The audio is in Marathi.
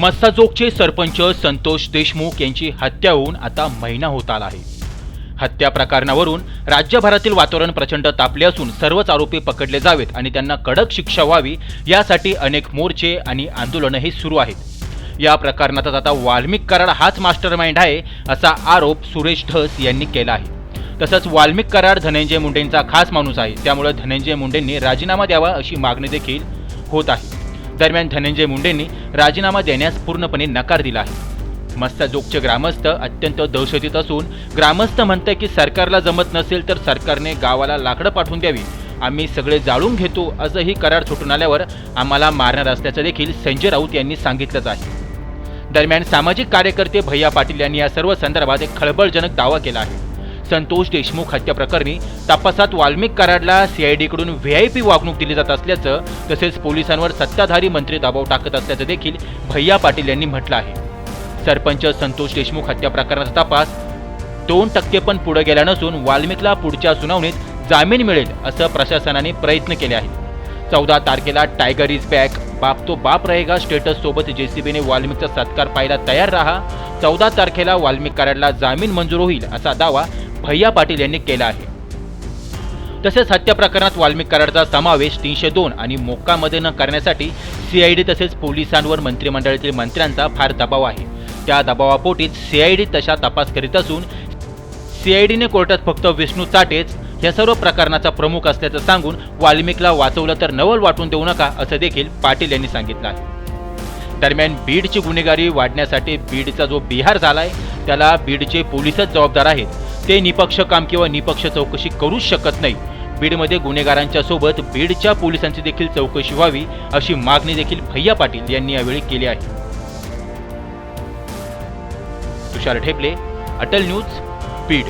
मस्ताजोगचे सरपंच संतोष देशमुख यांची हत्या होऊन आता महिना होत आला आहे. हत्या प्रकरणावरून राज्यभरातील वातावरण प्रचंड तापले असून सर्वच आरोपी पकडले जावेत आणि त्यांना कडक शिक्षा व्हावी यासाठी अनेक मोर्चे आणि आंदोलनही सुरू आहेत. या प्रकरणातच आता वाल्मिक कराड हाच मास्टर माइंड आहे असा आरोप सुरेश धस यांनी केला आहे. तसंच वाल्मिक कराड धनंजय मुंडेंचा खास माणूस आहे त्यामुळे धनंजय मुंडेंनी राजीनामा द्यावा अशी मागणी देखील होत आहे. दरम्यान धनंजय मुंडेंनी राजीनामा देण्यास पूर्णपणे नकार दिला आहे. मस्ताजोगचे ग्रामस्थ अत्यंत दहशतीत असून ग्रामस्थ म्हणताय की सरकारला जमत नसेल तर सरकारने गावाला लाकडं पाठवून द्यावी. आम्ही सगळे जाळून घेतो असंही करार सुटून आल्यावर आम्हाला मारणार असल्याचं देखील संजय राऊत यांनी सांगितलंच आहे. दरम्यान सामाजिक कार्यकर्ते भैया पाटील यांनी या सर्व संदर्भात एक खळबळजनक दावा केला आहे. संतोष देशमुख हत्या प्रकरणी तपासात वाल्मिक कराडला सीआयडीकडून व्हीआयपी वागणूक दिली जात असल्याचं तसेच पोलिसांवर सत्ताधारी मंत्री दबाव टाकत असल्याचं देखील भैया पाटील यांनी म्हटलं आहे. सरपंच संतोष देशमुख हत्या प्रकरणाचा तपास दोन टक्के पण पुढे गेला नसून वाल्मिकला पुढच्या सुनावणीत जामीन मिळेल असं प्रशासनाने प्रयत्न केले आहेत. चौदा तारखेला टायगर इज बॅक बाप तो बाप रहेगा स्टेटस सोबत जेसीबीने वाल्मिकचा सत्कार पाहायला तयार राहा. चौदा तारखेला वाल्मिक कराडला जामीन मंजूर होईल असा दावा भैया पाटील यांनी केला आहे. तसेच हत्या प्रकरणात वाल्मिक कराडचा समावेश तीनशे दोन आणि मोक्कामध्ये न करण्यासाठी सीआयडी तसेच पोलिसांवर मंत्रिमंडळातील मंत्र्यांचा फार दबाव आहे. त्या दबावापोटीच सीआयडी तशा तपास करीत असून सीआयडीने कोर्टात फक्त विष्णू चाटेच या सर्व प्रकरणाचा प्रमुख असल्याचं सांगून वाल्मिकला वाचवलं तर नवल वाटून देऊ नका असं देखील पाटील यांनी सांगितलं आहे. दरम्यान बीडची गुन्हेगारी वाढण्यासाठी बीडचा जो बिहार झालाय त्याला बीडचे पोलीसच जबाबदार आहेत. ते निपक्ष काम किंवा निपक्ष चौकशी करूच शकत नाही. बीडमध्ये गुन्हेगारांच्या सोबत बीडच्या पोलिसांची देखील चौकशी व्हावी अशी मागणी देखील भैया पाटील यांनी यावेळी केली आहे. तुषार ठेपले अटल न्यूज बीड.